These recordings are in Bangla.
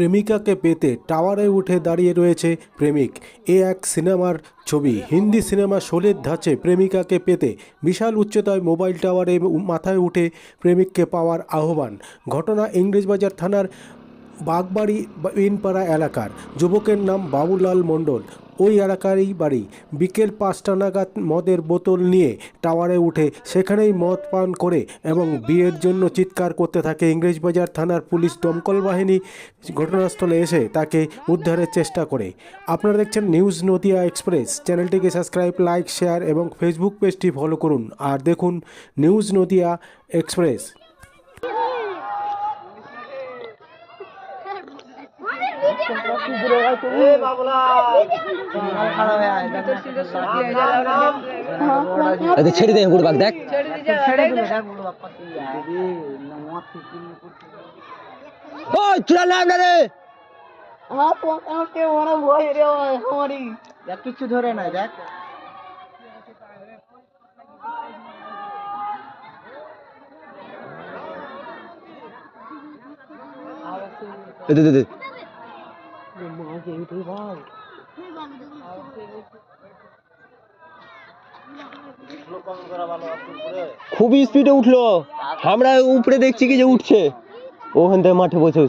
প্রেমিকাকে পেতে টাওয়ারে উঠে দাঁড়িয়ে রয়েছে প্রেমিক। এ এক সিনেমার ছবি। হিন্দি সিনেমা শোলের ধাঁচে প্রেমিকাকে পেতে বিশাল উচ্চতায় মোবাইল টাওয়ারে মাথায় উঠে প্রেমিককে পাওয়ার আহ্বান। ঘটনা ইংরেজবাজার থানার বাগবাড়ি ইনপাড়া এলাকার। যুবকের নাম বাবুলাল মণ্ডল। ওই এলাকারই বাড়ি। বিকেল পাঁচটা নাগাদ মদের বোতল নিয়ে টাওয়ারে উঠে সেখানেই মদ পান করে এবং বিয়ের জন্য চিৎকার করতে থাকে ইংরেজবাজার থানার পুলিশ দমকল বাহিনী। ঘটনাস্থলে এসে তাকে উদ্ধারের চেষ্টা করে। আপনারা দেখছেন নিউজ নদিয়া এক্সপ্রেস। চ্যানেলটিকে সাবস্ক্রাইব, লাইক, শেয়ার এবং ফেসবুক পেজটি ফলো করুন। আর দেখুন নিউজ নদিয়া এক্সপ্রেস। ছেড়ে দে দেখ। ওই চুরা নাম না রে। কিছু ধরে নাই দেখ। দে দে দে, দে খুবই স্পিডে উঠল। আমরা উপরে দেখছি কি যে উঠছে। ওখান থেকে মাঠে বসে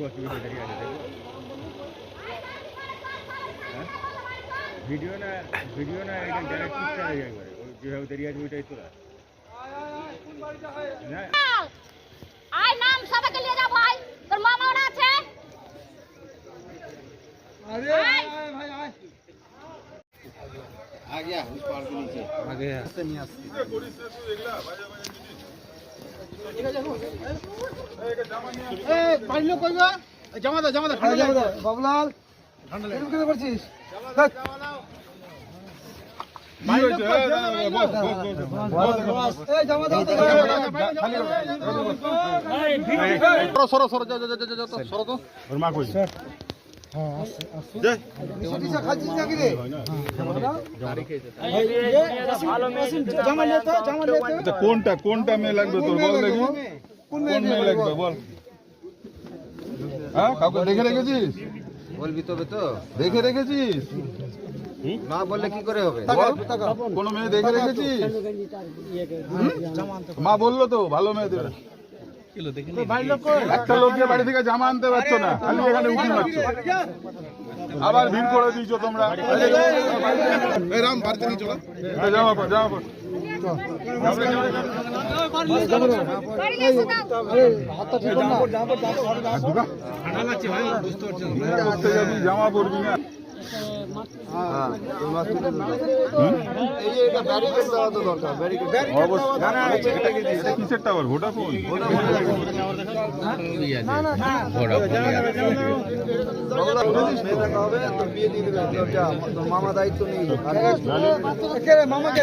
বসে ওর দোষ আছে ভিডিও না ভিডিও না একদম ডাইরেক্ট পিকচার হয়ে যাবে ওই যেভাবে দাঁড়িয়ে আছে ওইটাই তোলা না আয় নাম সবাইকে নিয়ে যা ভাই তোর মামা ওরা আছে বাবুলাল এরকম কেন করছিস এই জামা দাও তো ওর মা কই চিকিৎসা খাচ্ছিস নাকি রে জামা নিয়ে তো জামা আচ্ছা কোনটা কোনটা মেয়ে লাগবে তোর? বল দেখি। কোন মেয়ে লাগবে? বল। হ্যাঁ কাউকে দেখে রেখেছিস? বলবি তবে তো। দেখে রেখেছিস? না বললে কি করে হবে? কোনো মেয়ে দেখে রেখেছিস? মা বলল তো ভালো মেয়ে দেবে। একটা লোক বাড়ি থেকে জামা আনতে পারছ না? খালি এখানে উঠি মারছ। আবার ভিড় করে দিয়েছ তোমরা। এই জামা পর জামা জামা পরবি না। কিসের টাওয়ার ভোডাফোন মামা দায়িত্ব নেই কে রে মামা কে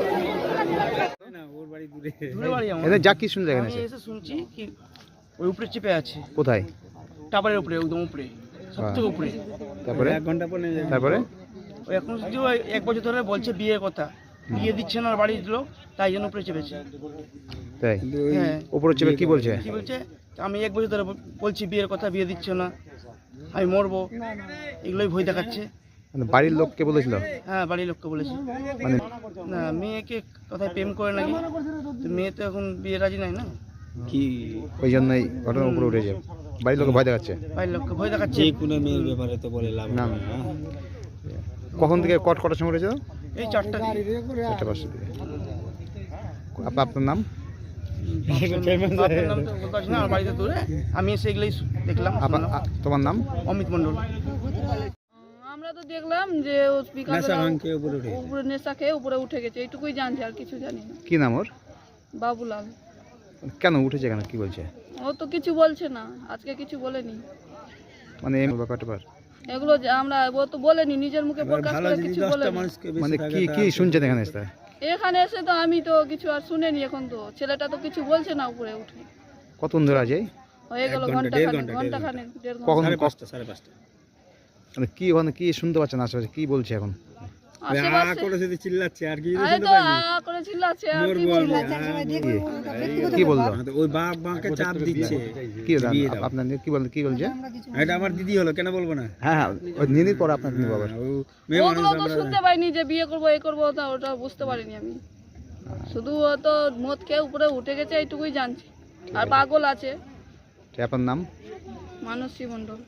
গাড়িগুলো ঠিক কর এদের যা কি শুনতে এখানে আমি এসে? শুনছি কি ওই উপরে চেপে আছে। কোথায়? টাবারের উপরে একদম উপরে। সব থেকে উপরে। তারপরে? এক ঘণ্টা পরে তারপরে? ওই এখন শুধু ওই এক বছর ধরে বলছে বিয়ের কথা। বিয়ে দিচ্ছে না বাড়ির লোক তাই জন্য উপরে চেপেছে। তাই? হ্যাঁ। উপরে চেপে কি বলছে? কি বলছে? আমি এক বছর ধরে বলছি বিয়ের কথা বিয়ে দিচ্ছে না। আমি মরবো। এগুলোই ভয় দেখাচ্ছে। মানে বাড়ির লোককে বলেছিল? হ্যাঁ বাড়ির লোককে বলেছে মানে না মেয়েকে কথায় প্রেম করে নাকি? তো মেয়ে তো এখন বিয়ে রাজি নাই না? কি ওই জন্যই ঘটনার উপরে উঠে উঠেছে। বাড়ির লোকে ভয় দেখাচ্ছে? বাড়ির লোককে ভয় দেখাচ্ছে? কোনো মেয়ের ব্যাপারে তো বলে লাভ না। কখন থেকে কট কটার সময় উঠেছে এই চারটা দিকে। চারটে পাঁচটার দিকে। আপা- আপনার নাম? আমি এসে এগুলোই দেখলাম তোমার নাম? অমিত মন্ডল তো দেখলাম যে ও উপরে নেশা খেয়ে উপরে উঠে গেছে এইটুকুই জানছি আর কিছু জানি না। কি নাম ওর? বাবুলাল কেন উঠেছে কেন? কি বলছে? ও তো কিছু বলছে না আজকে কিছু বলেনি। মানে ট্যাপার এগুলো যে আমরা ও তো বলেনি নিজের মুখে প্রকাশ করে কিছু বলেনি। মানে কি কি শুনছেন এখানে এসে? এখানে এসে তো আমি তো কিছু আর শুনেনি এখন তো ছেলেটা তো কিছু বলছে না উপরে উঠে। কতক্ষণ ধরে আছে হয়ে গেল ঘণ্টা খানেক ঘণ্টা খানেক দেড় ঘণ্টা। কখন সাড়ে পাঁচটা। মানে কি ওখানে কি শুনতে পাচ্ছেন আশেপাশে? কি বলছে এখন? আর কি কি বলব কি বলল ওই বাপ চাপ দিচ্ছে। কি আপ- আপনার কি বল কি বলছে? এটা আমার দিদি হলো কেন বলব না? হ্যাঁ হ্যাঁ ওই আপনার তো শুনতে পাইনি যে বিয়ে করব এই করব তা ওটা বুঝতে পারিনি আমি। শুধু ও তো মদ খেয়ে উপরে উঠে গেছে এইটুকুই জানছি। আর পাগল আছে। আপনার নাম? মানসী মণ্ডল।